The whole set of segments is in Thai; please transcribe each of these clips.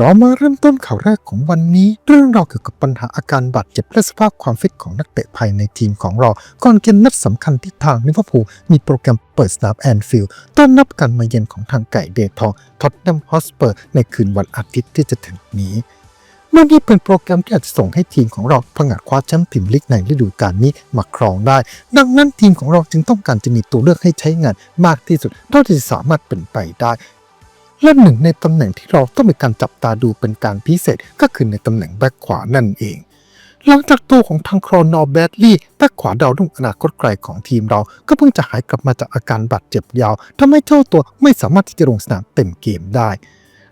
เรามาเริ่มต้นข่าวแรกของวันนี้ เรื่องราวเกี่ยวกับปัญหาอาการบาดเจ็บและสภาพความฟิตของนักเตะภายในทีมของเรา ก่อนเกมนัดสำคัญที่ทางลิเวอร์พูลมีโปรแกรมเปิดสนามแอนฟิลด์ต้อนรับการมาเยือนของทางไก่เดทองท็อตแนมฮอสเปอร์ในคืนวันอาทิตย์ที่จะถึงนี้เมื่อนี้เป็นโปรแกรมที่อาจจะส่งให้ทีมของเราผงาดคว้าแชมป์พรีเมียร์ลีกในฤดูกาลนี้มาครองได้ ดังนั้นทีมของเราจึงต้องการจะมีตัวเลือกให้ใช้งานมากที่สุดเท่าที่จะสามารถเป็นไปได้ และหนึ่งในตำแหน่งที่เราต้องมีการจับตาดูเป็นการพิเศษก็คือในตำแหน่งแบ็คขวานั่นเอง หลังจากตัวของทางครอนอร์แบดลี่แบ็คขวาดาวรุ่งอนาคตไกลของทีมเรา ก็เพิ่งจะหายกลับมาจากอาการบาดเจ็บยาวทำให้เจ้าตัวไม่สามารถที่จะลงสนามเต็มเกมได้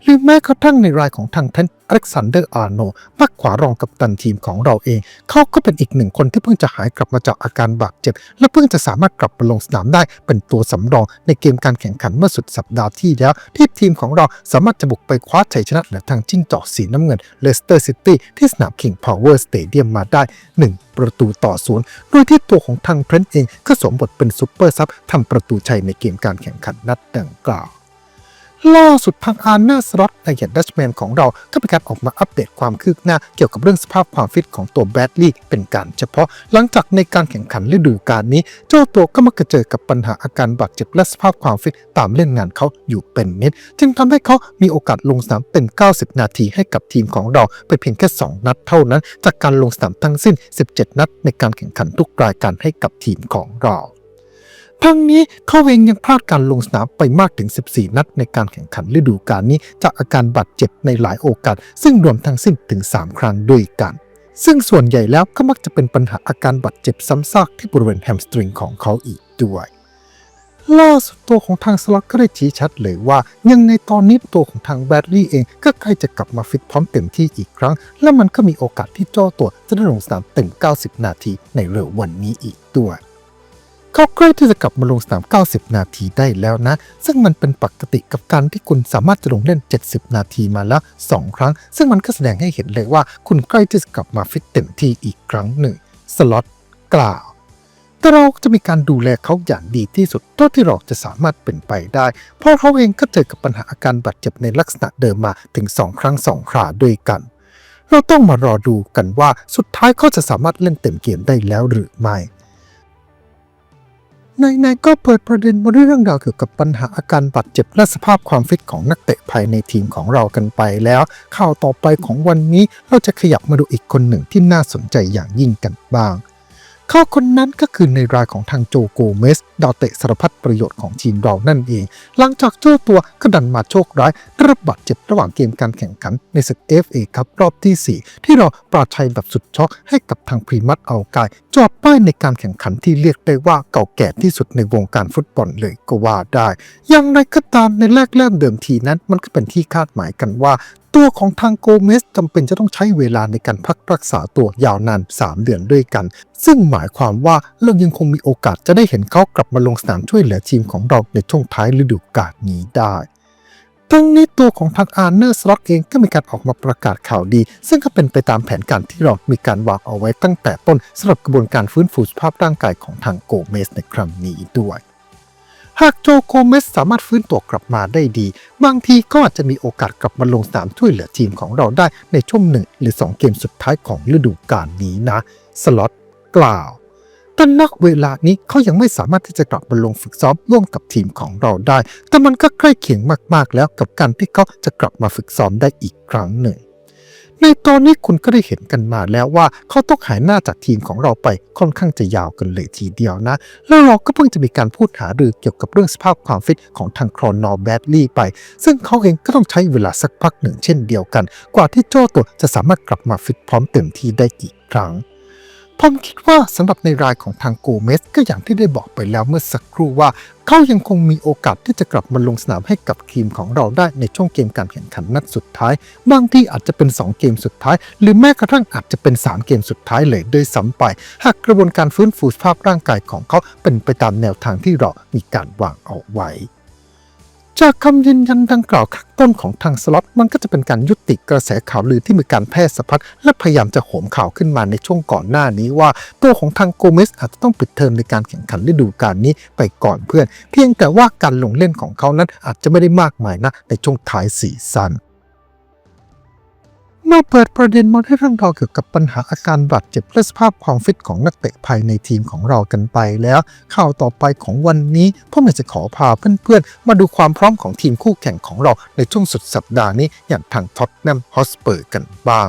หรือแม้กระทั่งในรายของทางเทนอเล็กซานเดอร์อาร์โนบักขวารองกัปตันทีมของเราเอง เขาก็เป็นอีกหนึ่งคนที่เพิ่งจะหายกลับมาจากอาการบาดเจ็บ และเพิ่งจะสามารถกลับมาลงสนามได้เป็นตัวสำรองในเกมการแข่งขันเมื่อสุดสัปดาห์ที่แล้ว ที่ทีมของเราสามารถจะบุกไปคว้าชัยชนะเหนือทางจิ้งจอกสีน้ำเงินเลสเตอร์ซิตี้ที่สนาม King Power Stadium มมาได้ 1 ประตูต่อศูนย์โดยที่ตัวของทางเพรนท์เองก็สวมบทเป็นซูเปอร์ซับทำประตูชัยในเกมการแข่งขันนัดดังกล่าว ล่าสุดทางอาร์นอร์สล็อตในเหตุดัชแมนของเราก็เป็นการออกมาอัปเดตความคืบหน้าเกี่ยวกับเรื่องสภาพความฟิตของตัวแบดลี่เป็นการเฉพาะ หลังจากในการแข่งขันฤดูกาลนี้ เจ้าตัวก็มักจะเจอกับปัญหาอาการบาดเจ็บและสภาพความฟิตตามเล่นงานเขาอยู่เป็นนิด จึงทำให้เขามีโอกาสลงสนามเป็น 90 นาทีให้กับทีมของเราไปเพียงแค่ 2 นัดเท่านั้น จากการลงสนามทั้งสิ้น 17 นัดในการแข่งขันทุกรายการให้กับทีมของเรา ทั้งนี้เขาเองยังพลาดการลงสนามไปมากถึง 14 นัดในการแข่งขันฤดูกาลนี้ จากอาการบาดเจ็บในหลายโอกาส ซึ่งรวมทั้งสิ้นถึง 3 ครั้งด้วยกันซึ่งส่วนใหญ่แล้วก็มักจะเป็นปัญหาอาการบาดเจ็บซ้ำซากที่บริเวณแฮมสตริงของเขาอีกด้วยล่าสุดตัวของทางสล็อตก็ได้ชี้ชัดเลยว่า ยังในตอนนี้ตัวของทางแบดลี่เองก็ใกล้จะกลับมาฟิตพร้อมเต็มที่อีกครั้ง และมันก็มีโอกาสที่เจ้าตัวจะได้ลงสนามเต็ม 90 นาทีในเร็ววันนี้อีกด้วย เขาใกล้ที่จะกลับมาลงสนาม 90 นาทีได้แล้วนะ ซึ่งมันเป็นปกติกับการที่คุณสามารถจะลงเล่น 70 นาทีมาแล้ว 2 ครั้ง ซึ่งมันก็แสดงให้เห็นเลยว่าคุณใกล้ที่จะกลับมาฟิตเต็มที่อีกครั้งหนึ่ง สล็อตกล่าวแต่เราจะมีการดูแลเขาอย่างดีที่สุดเท่าที่เราจะสามารถเป็นไปได้ เพราะเขาเองก็เจอกับปัญหาอาการบาดเจ็บในลักษณะเดิมมาถึง 2 ครั้ง 2 คราด้วยกัน เราต้องมารอดูกันว่าสุดท้ายเขาจะสามารถเล่นเต็มเกมได้แล้วหรือไม่ นายนายก็เปิดประเด็นมาเรื่องราวเกี่ยวกับปัญหาอาการบาดเจ็บและสภาพความฟิตของนักเตะภายในทีมของเรากันไปแล้ว ข่าวต่อไปของวันนี้เราจะขยับมาดูอีกคนหนึ่งที่น่าสนใจอย่างยิ่งกันบ้าง เขาคนนั้นก็คือในรายของทางโจโกเมส ดาวเตะสารพัดประโยชน์ของทีมเรานั่นเอง หลังจากเจ้าตัวก็ดันมาโชคร้ายได้รับบาดเจ็บระหว่างเกมการแข่งขันในศึก FA ครับรอบที่ 4 ที่เราปราชัยแบบสุดช็อกให้กับทางพรีมัตเอากายจอบป้ายในการแข่งขันที่เรียกได้ว่าเก่าแก่ที่สุดในวงการฟุตบอลเลยก็ว่าได้ อย่างไรก็ตามในแรกเริ่มเดิมทีนั้น มันก็เป็นที่คาดหมายกันว่า ตัวของทางโกเมสจำเป็นจะต้องใช้เวลาในการพักรักษาตัวยาวนาน 3 เดือนด้วยกัน ซึ่งหมายความว่าเรายังคงมีโอกาสจะได้เห็นเขากลับมาลงสนามช่วยเหลือทีมของเราในช่วงท้ายฤดูกาลนี้ได้ทั้งนี้ตัวของทางอาร์เนอร์สล็อตเองก็มีการออกมาประกาศข่าวดี ซึ่งก็เป็นไปตามแผนการที่เรามีการวางเอาไว้ตั้งแต่ต้นสำหรับกระบวนการฟื้นฟูสภาพร่างกายของทางโกเมสในครั้งนี้ด้วย หากโจโกเมสสามารถฟื้นตัวกลับมาได้ดี บางทีก็อาจจะมีโอกาสกลับมาลงสนามช่วยเหลือทีมของเราได้ในช่วงหนึ่งหรือ 2 เกมสุดท้ายของฤดูกาลนี้นะ สล็อตกล่าวแต่นักเวลานี้เขายังไม่สามารถที่จะกลับมาลงฝึกซ้อมร่วมกับทีมของเราได้ แต่มันก็ใกล้เคียงมากๆแล้วกับการที่เขาจะกลับมาฝึกซ้อมได้อีกครั้งหนึ่ง ในตอนนี้คุณก็ได้เห็นกันมาแล้วว่าเขาต้องหายหน้าจากทีมของเราไปค่อนข้างจะยาวกันเลยทีเดียวนะ แล้วเราก็เพิ่งจะมีการพูดหารือเกี่ยวกับเรื่องสภาพความฟิตของทางครอนอร์แบดลี่ไป ซึ่งเขาเองก็ต้องใช้เวลาสักพักหนึ่งเช่นเดียวกัน กว่าที่โจ้ตัวจะสามารถกลับมาฟิตพร้อมเต็มที่ได้อีกครั้ง ผมคิดว่าสำหรับในรายของทางโกเมสก็อย่างที่ได้บอกไปแล้วเมื่อสักครู่ว่า เขายังคงมีโอกาสที่จะกลับมาลงสนามให้กับทีมของเราได้ในช่วงเกมการแข่งขันนัดสุดท้าย บางที่อาจจะเป็น 2 เกมสุดท้าย หรือแม้กระทั่งอาจจะเป็น 3 เกมสุดท้ายเลยด้วยซ้ำไป หากกระบวนการฟื้นฟูสภาพร่างกายของเขาเป็นไปตามแนวทางที่เรามีการวางเอาไว้ จากคำยืนยันดังกล่าวข้างต้นของทางสล็อตมันก็จะเป็นการยุติกระแสข่าวลือที่มีการแพร่สะพัดและพยายามจะโหมข่าวขึ้นมาในช่วงก่อนหน้านี้ว่า ตัวของทางโกเมสอาจจะต้องปิดเทอมในการแข่งขันฤดูกาลนี้ไปก่อนเพื่อน เพียงแต่ว่าการลงเล่นของเขานั้นอาจจะไม่ได้มากมายนะในช่วงท้ายซีซั่น มื่อเปิดประเด็นมาให้เรื่องราวเกี่ยวกับปัญหาอาการบาดเจ็บและสภาพความฟิตของนักเตะภายในทีมของเรากันไปแล้ว ข่าวต่อไปของวันนี้ผมอยากจะขอพาเพื่อนๆ มาดูความพร้อมของทีมคู่แข่งของเราในช่วงสุดสัปดาห์นี้อย่างทางท็อตแนมฮอสเปอร์กันบ้าง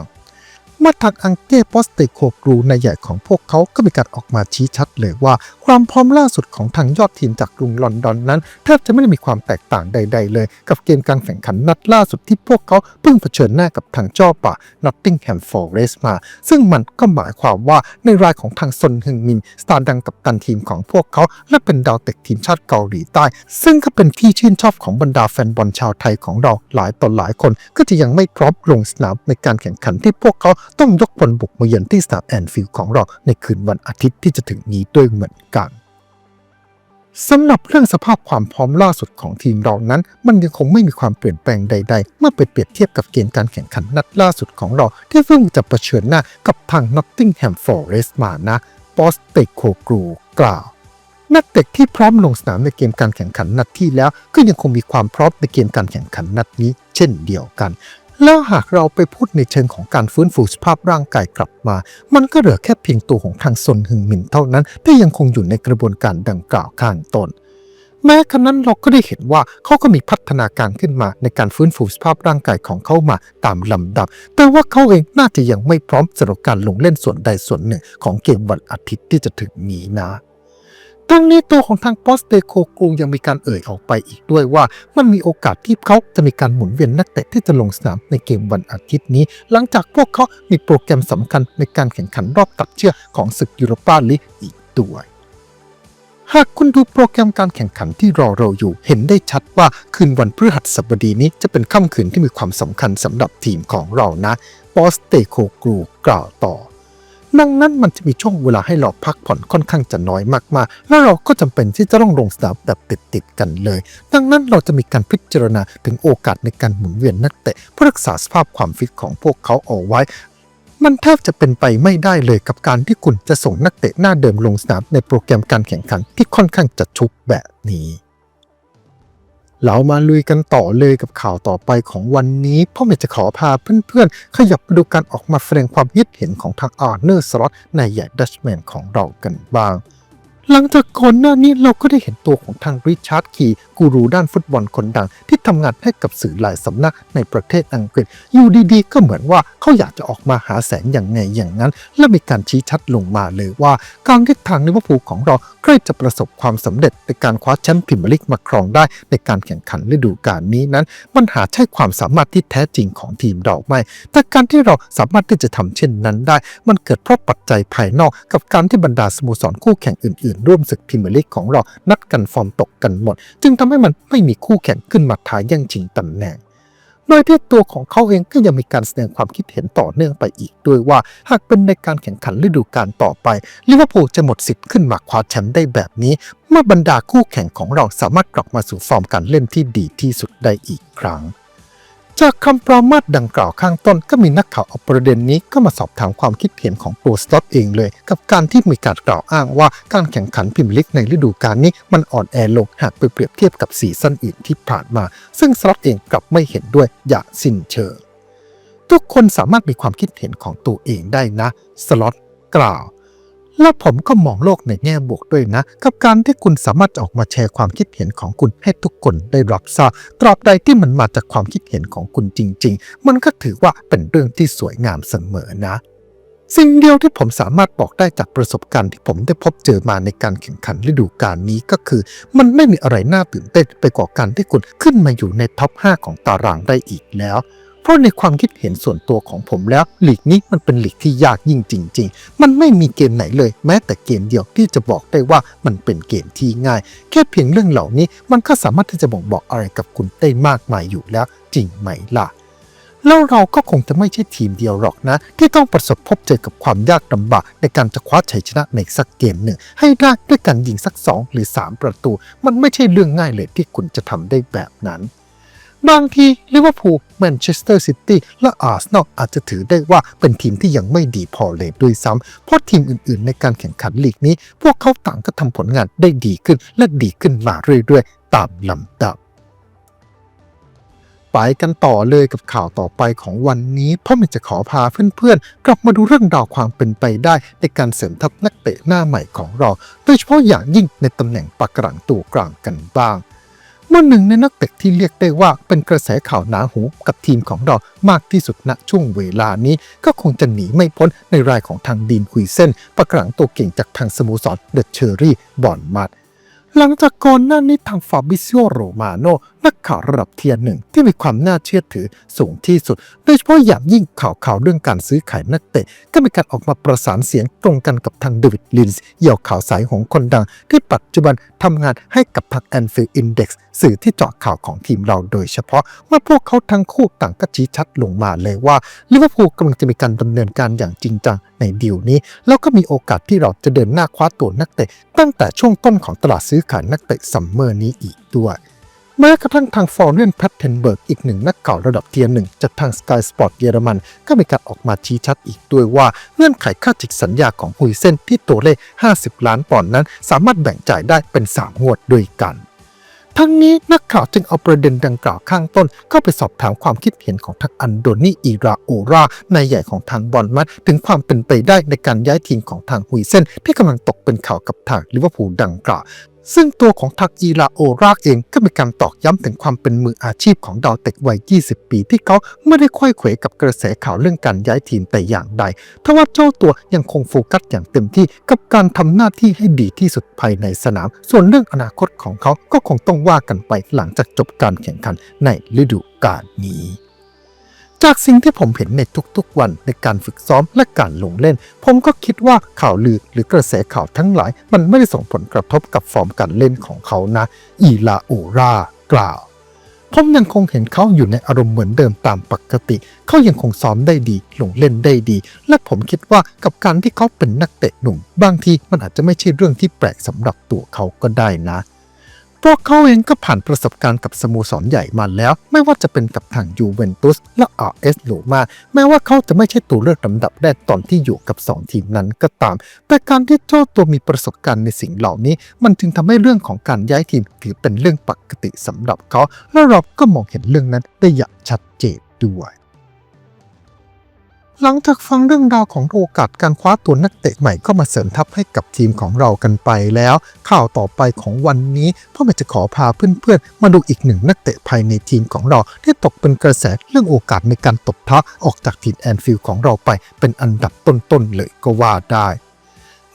มื่อทางอังเก้ปอสเตโคกรูในายใหญ่ของพวกเขาก็มีการออกมาชี้ชัดเลยว่า ความพร้อมล่าสุดของทางยอดทีมจากกรุงลอนดอนนั้นแทบจะไม่ได้มีความแตกต่างใด ๆ เลย กับเกมการแข่งขันนัดล่าสุดที่พวกเขาเพิ่งเผชิญหน้ากับทางเจ้าป่า Nottingham Forest มา ซึ่งมันก็หมายความว่าในรายของทางซนฮึงมินสตาร์ดังกับตันทีมของพวกเขา และเป็นดาวเตะทีมชาติเกาหลีใต้ ซึ่งก็เป็นที่ชื่นชอบของบรรดาแฟนบอลชาวไทยของเราหลายต่อหลายคน ก็จะยังไม่พร้อมลงสนามในการแข่งขันที่พวกเขาต้องยกพลบุกมาเยือนที่สนามแอนฟิลด์ของเราในคืนวันอาทิตย์ที่จะถึงนี้ด้วยเหมือนกันสำหรับเรื่องสภาพความพร้อมล่าสุดของทีมเรานั้น มันยังคงไม่มีความเปลี่ยนแปลงใด ๆ เมื่อไปเปรียบเทียบกับเกมการแข่งขันนัดล่าสุดของเราที่เพิ่งจะะเผชิญหน้ากับทาง Nottingham Forest มานะบอสเตโคกรูกล่าว นักเตะที่พร้อมลงสนามในเกมการแข่งขันนัดที่แล้ว ก็ยังคงมีความพร้อมในเกมการแข่งขันนัดนี้ เช่นเดียวกัน แล้วหากเราไปพูดในเชิงของการฟื้นฟูสภาพร่างกายกลับมา มันก็เหลือแค่เพียงตัวของทางซนฮึงหมินเท่านั้น ที่ยังคงอยู่ในกระบวนการดังกล่าวข้างต้นแม้ขณะนั้นเราก็ได้เห็นว่าเขาก็มีพัฒนาการขึ้นมาในการฟื้นฟูสภาพร่างกายของเขามาตามลำดับ แต่ว่าเขาเองน่าจะยังไม่พร้อมสำหรับการลงเล่นส่วนใดส่วนหนึ่งของเกมวันอาทิตย์ที่จะถึงนี้นะ ทั้งนี้ตัวของทางปอสเตโคกรุงยังมีการเอ่ยออกไปอีกด้วยว่า มันมีโอกาสที่เขาจะมีการหมุนเวียนนักเตะที่จะลงสนามในเกมวันอาทิตย์นี้ หลังจากพวกเขามีโปรแกรมสำคัญในการแข่งขันรอบตัดเชือกของศึกยูโรปาลีกอีกด้วยหากคุณดูโปรแกรมการแข่งขันที่รอเราอยู่ เห็นได้ชัดว่าคืนวันพฤหัสบดีนี้จะเป็นค่ำคืนที่มีความสำคัญสำหรับทีมของเรานะ ปอสเตโคกรูกล่าวต่อ ดังนั้นมันจะมีช่วงเวลาให้เราพักผ่อนค่อนข้างจะน้อยมากๆ และเราก็จำเป็นที่จะต้องลงสนามแบบติดๆกันเลย ดังนั้นเราจะมีการพิจารณาถึงโอกาสในการหมุนเวียนนักเตะเพื่อรักษาสภาพความฟิตของพวกเขาเอาไว้มันแทบจะเป็นไปไม่ได้เลยกับการที่คุณจะส่งนักเตะหน้าเดิมลงสนามในโปรแกรมการแข่งขันที่ค่อนข้างจะชุกแบบนี้ เรามาลุยกันต่อเลยกับข่าวต่อไปของวันนี้พ่อเมย์จะขอพาเพื่อนๆ ขยับมาดูการออกมาแสดงความคิดเห็นของทางอาร์เนอร์สล็อตในใหญ่ดัชแมนของเรากันบ้าง หลังจากก่อนหน้านี้เราก็ได้เห็นตัวของทางริชาร์ดคีกูรูด้านฟุตบอลคนดัง ที่ทำงานให้กับสื่อหลายสำนักในประเทศอังกฤษ อยู่ดีๆ ก็เหมือนว่าเขาอยากจะออกมาหาแสงอย่างไงอย่างนั้น และมีการชี้ชัดลงมาเลยว่า การที่ทางลิเวอร์พูลของเราใกล้จะประสบความสำเร็จในการคว้าแชมป์พรีเมียร์ลีกมาครองได้ ในการแข่งขันฤดูกาลนี้นั้นมันหาใช่ความสามารถที่แท้จริงของทีมเราไม่แต่การที่เราสามารถที่จะทำเช่นนั้นได้ มันเกิดเพราะปัจจัยภายนอก กับการที่บรรดาสโมสรคู่แข่งอื่นๆ ร่วมศึกพรีเมียร์ลีกของเรานัดกันฟอร์มตกกันหมด จึงทำให้มันไม่มีคู่แข่งขึ้นมาท้าแย่งชิงตำแหน่ง โดยที่ตัวของเขาเองก็ยังมีการแสดงความคิดเห็นต่อเนื่องไปอีก ด้วยว่าหากเป็นในการแข่งขันฤดูกาลต่อไปลิเวอร์พูลจะหมดสิทธิ์ขึ้นมาคว้าแชมป์ได้แบบนี้ เมื่อบรรดาคู่แข่งของเราสามารถกลับมาสู่ฟอร์มการเล่นที่ดีที่สุดได้อีกครั้ง จากคำปรามาสดังกล่าวข้างต้นก็มีนักข่าวเอาประเด็นนี้ก็มาสอบถามความคิดเห็นของตัวสต็อตเองเลย กับการที่มีการกล่าวอ้างว่าการแข่งขันพรีเมียร์ลีกในฤดูกาลนี้มันอ่อนแอลงหากไปเปรียบเทียบกับซีซั่นอื่นที่ผ่านมา ซึ่งสล็อตเองกลับไม่เห็นด้วยอย่างสิ้นเชิงทุกคนสามารถมีความคิดเห็นของตัวเองได้นะ สล็อตกล่าว และผมก็มองโลกในแง่บวกด้วยนะ กับการที่คุณสามารถออกมาแชร์ความคิดเห็นของคุณให้ทุกคนได้รับทราบตราบใดที่มันมาจากความคิดเห็นของคุณจริง ๆ มันก็ถือว่าเป็นเรื่องที่สวยงามเสมอนะสิ่งเดียวที่ผมสามารถบอกได้จากประสบการณ์ที่ผมได้พบเจอมาในการแข่งขันฤดูกาลนี้ก็คือ มันไม่มีอะไรน่าตื่นเต้นไปกว่าการที่คุณขึ้นมาอยู่ในท็อป 5 ของตารางได้อีกแล้ว เพราะในความคิดเห็นส่วนตัวของผมแล้วลีกนี้มันเป็นลีกที่ยากยิ่งจริง ๆ มันไม่มีเกมไหนเลย แม้แต่เกมเดียวที่จะบอกได้ว่ามันเป็นเกมที่ง่าย แค่เพียงเรื่องเหล่านี้มันก็สามารถที่จะบ่งบอกอะไรกับคุณได้มากมายอยู่แล้ว จริงไหมล่ะแล้วเราก็คงจะไม่ใช่ทีมเดียวหรอกนะ ที่ต้องประสบพบเจอกับความยากลำบากในการจะคว้าชัยชนะในสักเกมหนึ่ง ให้ได้ด้วยการยิงสัก 2 หรือ 3 ประตู มันไม่ใช่เรื่องง่ายเลยที่คุณจะทำได้แบบนั้น บางทีลิเวอร์พูลแมนเชสเตอร์ซิตี้และอาร์เซนอลอาจจะถือได้ว่าเป็นทีมที่ยังไม่ดีพอเลยด้วยซ้ำเพราะทีมอื่นๆ ในการแข่งขันลีกนี้ พวกเขาต่างก็ทำผลงานได้ดีขึ้นและดีขึ้นมาเรื่อยๆ ตามลำดับไปกันต่อเลยกับข่าวต่อไปของวันนี้เพราะมันจะขอพาเพื่อนๆ กลับมาดูเรื่องราวความเป็นไปได้ ในการเสริมทัพนักเตะหน้าใหม่ของเรา โดยเฉพาะอย่างยิ่งในตำแหน่งปากกลางตัวกลางกันบ้าง เมื่อหนึ่งในนักเตะที่เรียกได้ว่าเป็นกระแสข่าวหนาหูกับทีมของเรามากที่สุดณช่วงเวลานี้ ก็คงจะหนีไม่พ้นในรายของทางดีนคุยเส้น ประกลางตัวเก่งจากทางสโมสรเดอะเชอรี่บอนมัดหลังจากก่อนหน้านี้ทางฟาบิซิโอโรมาโน นักข่าวระดับเทียร์หนึ่งที่มีความน่าเชื่อถือสูงที่สุด โดยเฉพาะอย่างยิ่งข่าวข่าวเรื่องการซื้อขายนักเตะ ก็มีการออกมาประสานเสียงตรงกันกับทางเดวิดลินส์เหยี่ยวข่าวสายของคนดัง ที่ปัจจุบันทำงานให้กับทางแอนฟิลอินเด็กซ์สื่อที่เจาะข่าวของทีมเราโดยเฉพาะเมื่อพวกเขาทั้งคู่ต่างก็ชี้ชัดลงมาเลยว่าลิเวอร์พูลกำลังจะมีการดำเนินการอย่างจริงจังในดีลนี้ แล้วก็มีโอกาสที่เราจะเดินหน้าคว้าตัวนักเตะ ตั้งแต่ช่วงต้นของตลาดซื้อขายนักเตะซัมเมอร์นี้อีกด้วย แม้กระทั่งทางฟอร์เรนแพทเทนเบิร์กอีกหนึ่งนักข่าวระดับเทียร์หนึ่งจากทาง Sky Sport เยอรมัน ก็มีการออกมาชี้ชัดอีกด้วยว่าเงื่อนไขค่าจิกสัญญาของฮุยเซนที่ตัวเลข 50 ล้านปอนด์นั้น สามารถแบ่งจ่ายได้เป็น 3 งวดด้วยกันทั้งนี้นักข่าวจึงเอาประเด็นดังกล่าวข้างต้นก็ไปสอบถามความคิดเห็นของทางอันโดนีอีราโอรานายใหญ่ของทางบอลมัดถึงความเป็นไปได้ในการย้ายทีมของทางฮุยเซนที่กำลังตกเป็นข่าวกับทางลิเวอร์พูลดังกล่าว ซึ่งตัวของทักอีลาโอรากเองก็มีการตอกย้ำถึงความเป็นมืออาชีพของดาวเตะวัย 20 ปีที่เขาไม่ได้ค่อยเขวกับกระแสข่าวเรื่องการย้ายทีมแต่อย่างใดทว่าเจ้าตัวยังคงโฟกัสอย่างเต็มที่กับการทำหน้าที่ให้ดีที่สุดภายในสนาม ส่วนเรื่องอนาคตของเขาก็คงต้องว่ากันไปหลังจากจบการแข่งขันในฤดูกาลนี้ จากสิ่งที่ผมเห็นในทุกๆวันในการฝึกซ้อมและการลงเล่น ผมก็คิดว่าข่าวลือหรือกระแสข่าวทั้งหลาย มันไม่ได้ส่งผลกระทบกับฟอร์มการเล่นของเขานะ อีลาโอรากล่าวผมยังคงเห็นเขาอยู่ในอารมณ์เหมือนเดิมตามปกติ เขายังคงซ้อมได้ดี ลงเล่นได้ดี และผมคิดว่ากับการที่เขาเป็นนักเตะหนุ่ม บางทีมันอาจจะไม่ใช่เรื่องที่แปลกสำหรับตัวเขาก็ได้นะ พวกเขาเองก็ผ่านประสบการณ์กับสโมสรใหญ่มาแล้ว ไม่ว่าจะเป็นกับทางยูเวนตุสและ RS โลมาแม้ว่าเขาจะไม่ใช่ตัวเลือกลำดับแรกตอนที่อยู่กับ 2 ทีมนั้นก็ตาม แต่การที่เจ้าตัวมีประสบการณ์ในสิ่งเหล่านี้ มันจึงทำให้เรื่องของการย้ายทีมถือเป็นเรื่องปกติสำหรับเขา และเราก็มองเห็นเรื่องนั้นได้อย่างชัดเจนด้วย หลังจากฟังเรื่องราวของโอกาสการคว้าตัวนักเตะใหม่เข้ามาเสริมทัพให้กับทีมของเรากันไปแล้ว ข่าวต่อไปของวันนี้พ่อแม่จะขอพาเพื่อนๆ มาดูอีกหนึ่งนักเตะภายในทีมของเรา ที่ตกเป็นกระแสเรื่องโอกาสในการตบเท้าออกจากทีมแอนฟิลด์ของเราไปเป็นอันดับต้นๆเลยก็ว่าได้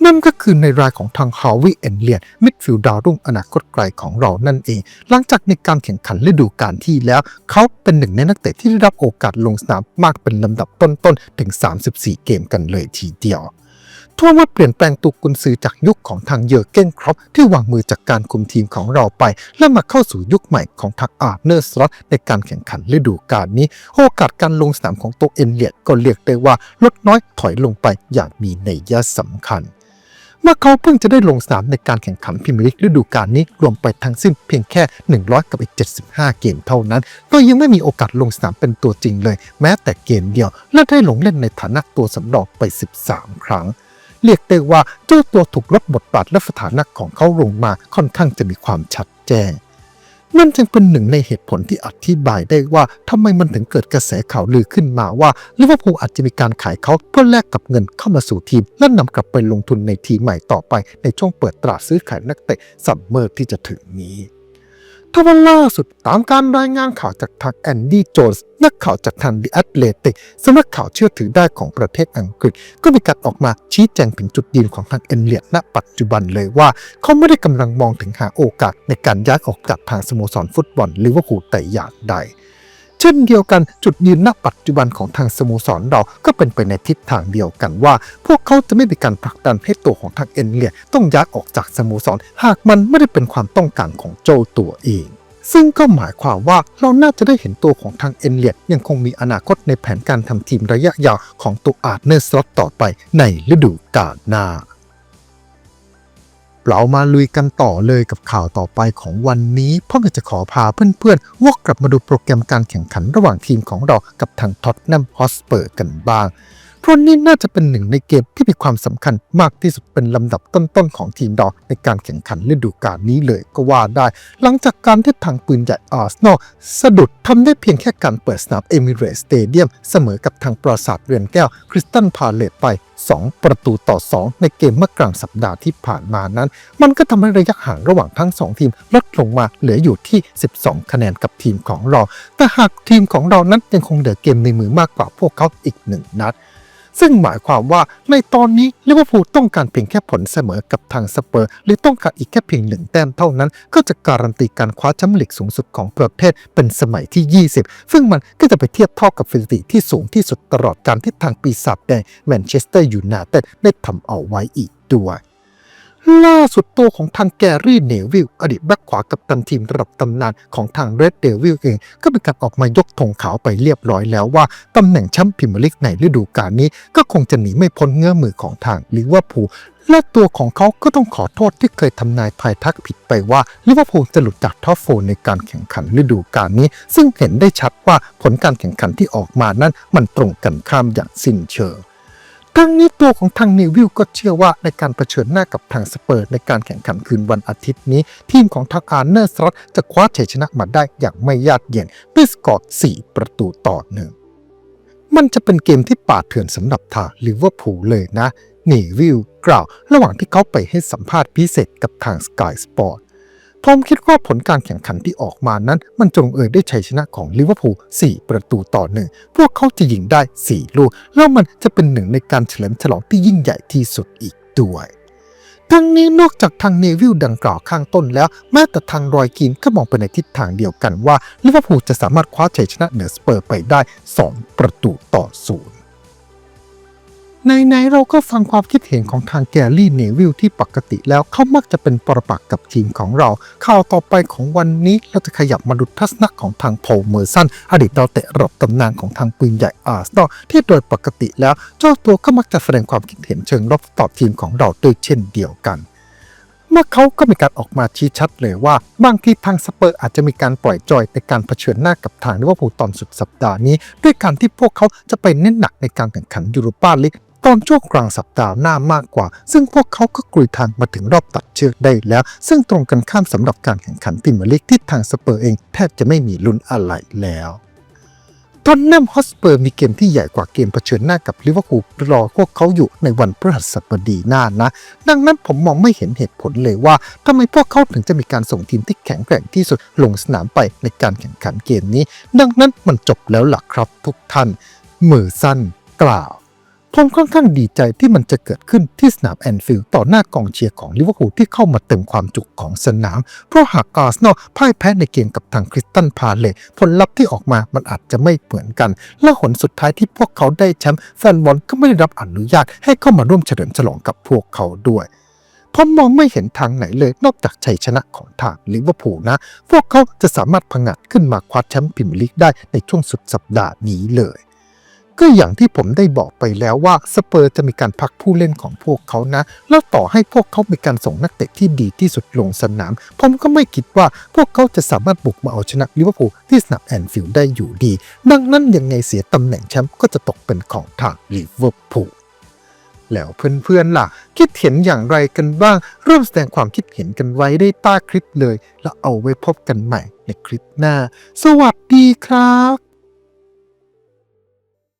นั่นก็คือในรายของทางฮาวิเอนเลียนมิดฟิลด์ดาวรุ่งอนาคตไกลของเรานั่นเอง หลังจากในการแข่งขันฤดูกาลที่แล้ว เขาเป็นหนึ่งในนักเตะที่ได้รับโอกาสลงสนามมากเป็นลำดับต้นๆ ถึง 34 เกมกันเลยทีเดียวทั่วมาเปลี่ยนแปลงตัวกุนซือจากยุคของทางเยอร์เก้นครอปที่วางมือจากการคุมทีมของเราไป และมาเข้าสู่ยุคใหม่ของทางอาร์เนอร์สล็อตในการแข่งขันฤดูกาลนี้ โอกาสการลงสนามของตัวเอ็นเลียดก็เรียกได้ว่าลดน้อยถอยลงไปอย่างมีนัยยะสำคัญ ว่าเขาเพิ่งจะได้ลงสนามในการแข่งขันพรีเมียร์ลีกฤดูกาลนี้รวมไปทั้งสิ้นเพียงแค่ 100 กับอีก 75 เกมเท่านั้น ก็ยังไม่มีโอกาสลงสนามเป็นตัวจริงเลย แม้แต่เกมเดียว และได้ลงเล่นในฐานะตัวสำรองไป 13 ครั้งเรียกได้ว่าเจ้าตัวถูกลดบทบาทและสถานะของเขาลงมาค่อนข้างจะมีความชัดแจ้ง นั่นจึงเป็นหนึ่งในเหตุผลที่อธิบายได้ว่าทำไมมันถึงเกิดกระแสข่าวลือขึ้นมาว่าลิเวอร์พูลอาจจะมีการขายเขาเพื่อแลกกับเงินเข้ามาสู่ทีม และนำกลับไปลงทุนในทีมใหม่ต่อไปในช่วงเปิดตลาดซื้อขายนักเตะซัมเมอร์ที่จะถึงนี้ ทว่าล่าสุดตามการรายงานข่าวจากทางแอนดี้โจนส์นักข่าวจากทางดิแอตเลติกสำนักข่าวเชื่อถือได้ของประเทศอังกฤษ ก็มีการออกมาชี้แจงถึงจุดยืนของทางเอ็นเลียดณปัจจุบันเลยว่า เขาไม่ได้กำลังมองถึงหาโอกาสในการย้ายออกจากทางสโมสรฟุตบอลลิเวอร์พูลแต่อย่างใด เช่นเดียวกันจุดยืนณปัจจุบันของทางสโมสรเราก็เป็นไปในทิศทางเดียวกันว่า พวกเขาจะไม่มีการผลักดันให้ตัวของทางเอ็นเลียต้องย้ายออกจากสโมสร หากมันไม่ได้เป็นความต้องการของโจตัวเองซึ่งก็หมายความว่าเราน่าจะได้เห็นตัวของทางเอ็นเลียดยังคงมีอนาคตในแผนการทำทีมระยะยาวของตัวอาร์เนอร์สล็อตต่อไปในฤดูกาลหน้า เรามาลุยกันต่อเลยกับข่าวต่อไปของวันนี้เพราะเราจะขอพาเพื่อนๆวกกลับมาดูโปรแกรมการแข่งขันระหว่างทีมของเรากับทางท็อตแนมฮอสเปอร์กันบ้างเพราะนี่น่าจะเป็นหนึ่งในเกมที่มีความสำคัญมากที่สุดเป็นลำดับต้นๆของทีมดอในการแข่งขันฤดูกาลนี้เลยก็ว่าได้ หลังจากการที่ทางปืนใหญ่อาร์เซนอลสะดุดทำได้เพียงแค่การเปิดสนามเอมิเรตสเตเดียมเสมอกับทางปราสาทเรือนแก้วคริสตันพาเลตไป 2 ประตูต่อ 2 ในเกมเมื่อกลางสัปดาห์ที่ผ่านมานั้น มันก็ทำให้ระยะห่างระหว่างทั้ง 2 ทีมลดลงมาเหลืออยู่ที่ 12 คะแนนกับทีมของเรา แต่หากทีมของเรานั้นยังคงเหลือเกมในมือมากกว่าพวกเขาอีกหนึ่งนัด ซึ่งหมายความว่าในตอนนี้ลิเวอร์พูลต้องการเพียงแค่ผลเสมอกับทางสเปอร์หรือต้องการอีกแค่เพียงหนึ่งแต้มเท่านั้น ก็จะการันตีการคว้าแชมป์ลีกสูงสุดของประเทศเป็นสมัยที่ 20 ซึ่งมันก็จะไปเทียบเท่ากับสถิติที่สูงที่สุดตลอดการที่ทางปีศาจแดงแมนเชสเตอร์ยูไนเต็ดได้ทำเอาไว้อีกด้วย ล่าสุดตัวของทางแกรี่เนวิลอดีตแบ็คขวากับตันทีมระดับตำนานของทางเรดเดวิลเอง ก็เป็นการออกมายกธงขาวไปเรียบร้อยแล้วว่า ตำแหน่งแชมป์พรีเมียร์ลีกในฤดูกาลนี้ ก็คงจะหนีไม่พ้นเงื้อมือของทางลิเวอร์พูลและตัวของเขาก็ต้องขอโทษที่เคยทำนายภายทักผิดไปว่าลิเวอร์พูลจะหลุดจากท็อปโฟร์ในการแข่งขันฤดูกาลนี้ ซึ่งเห็นได้ชัดว่าผลการแข่งขันที่ออกมานั้นมันตรงกันข้ามอย่างสิ้นเชิง ทั้งนี้ตัวของทางนิวิลก็เชื่อว่าในการเผชิญหน้ากับทางสเปอร์ในการแข่งขันคืนวันอาทิตย์นี้ ทีมของทางอาร์เนอร์สลอตจะคว้าชัยชนะมาได้อย่างไม่ยากเย็นด้วยสกอร์4ประตูต่อหนึ่งมันจะเป็นเกมที่ป่าเถื่อนสำหรับทางลิเวอร์พูลเลยนะนีวิลกล่าว ระหว่างที่เขาไปให้สัมภาษณ์พิเศษกับทาง Sky Sport ผมคิดว่าผลการแข่งขันที่ออกมานั้น มันจงเอยด้ชัยชนะของลิเวอร์พูล 4 ประตูต่อหนึ่ง พวกเขาจะยิงได้ 4 ลูก แล้วมันจะเป็นหนึ่งในการเฉลิมฉลองที่ยิ่งใหญ่ที่สุดอีกด้วยทั้งนี้นอกจากทางเนวิลดังกล่าวข้างต้นแล้ว แม้แต่ทางรอยกีนก็มองไปในทิศทางเดียวกันว่าลิเวอร์พูลจะสามารถคว้าชัยชนะเหนือสเปอร์ไปได้ 2 ประตูต่อศูนย์ ในๆเราก็ฟังความคิดเห็นของทางแกรี่เนวิลที่ปกติแล้วเขามักจะเป็นปรปักษ์กับทีมของเรา ข่าวต่อไปของวันนี้เราจะขยับมาดูทัศนะของทางโพเมอร์สัน อดีตดาวเตะระดับตำนานของทางปืนใหญ่อาร์เซนอที่โดยปกติแล้ว เจ้าตัวก็มักจะแสดงความคิดเห็นเชิงลบต่อทีมของเราด้วยเช่นเดียวกันเมื่อเขาก็มีการออกมาชี้ชัดเลยว่า บางทีทางสเปอร์อาจจะมีการปล่อยจอยในการเผชิญหน้ากับทางลิเวอร์พูลตอนสุดสัปดาห์นี้ ด้วยการที่พวกเขาจะไปเน้นหนักในการแข่งขันยูโรปาลีก ตอนช่วงกลางสัปดาห์หน้ามากกว่า ซึ่งพวกเขาก็กลุยทางมาถึงรอบตัดเชือกได้แล้ว ซึ่งตรงกันข้ามสำหรับการแข่งขันพรีเมร์ลีกที่ทางสเปอร์เองแทบจะไม่มีลุ้นอะไรแล้วทอนแนมฮอสเปอร์มีเกมที่ใหญ่กว่าเกมเผชิญหน้ากับลิเวอร์พูลรอพวกเขาอยู่ในวันพฤหัสบดีหน้านะ ดังนั้นผมมองไม่เห็นเหตุผลเลยว่าทำไมพวกเขาถึงจะมีการส่งทีมที่แข็งแกร่งที่สุดลงสนามไปในการแข่งขันเกมนี้ ดังนั้นมันจบแล้วล่ะครับทุกท่าน มือสั้นกล่าว ผมค่อนข้างดีใจที่มันจะเกิดขึ้นที่สนามแอนฟิลด์ต่อหน้ากองเชียร์ของลิเวอร์พูลที่เข้ามาเต็มความจุของสนาม เพราะหากอาร์เซนอลพ่ายแพ้ในเกมกับทางคริสตันพาเลตผลลัพธ์ที่ออกมามันอาจจะไม่เหมือนกัน และหนสุดท้ายที่พวกเขาได้แชมป์แฟนบอลก็ไม่ได้รับอนุญาตให้เข้ามาร่วมเฉลิมฉลองกับพวกเขาด้วยผมมองไม่เห็นทางไหนเลยนอกจากชัยชนะของทางลิเวอร์พูลนะ พวกเขาจะสามารถพังงัดขึ้นมาคว้าแชมป์พรีเมียร์ลีกได้ในช่วงสุดสัปดาห์นี้เลย ก็อย่างที่ผมได้บอกไปแล้วว่าสเปอร์จะมีการพักผู้เล่นของพวกเขานะ แล้วต่อให้พวกเขามีการส่งนักเตะที่ดีที่สุดลงสนาม ผมก็ไม่คิดว่าพวกเขาจะสามารถบุกมาเอาชนะลิเวอร์พูลที่สนามแอนฟิลด์ได้อยู่ดี ดังนั้นยังไงเสียตำแหน่งแชมป์ก็จะตกเป็นของทางลิเวอร์พูลแล้วเพื่อนๆล่ะ คิดเห็นอย่างไรกันบ้างริ่มแสดงความคิดเห็นกันไว้ได้ใต้คลิปเลย แล้วเอาไว้พบกันใหม่ในคลิปหน้า สวัสดีครับ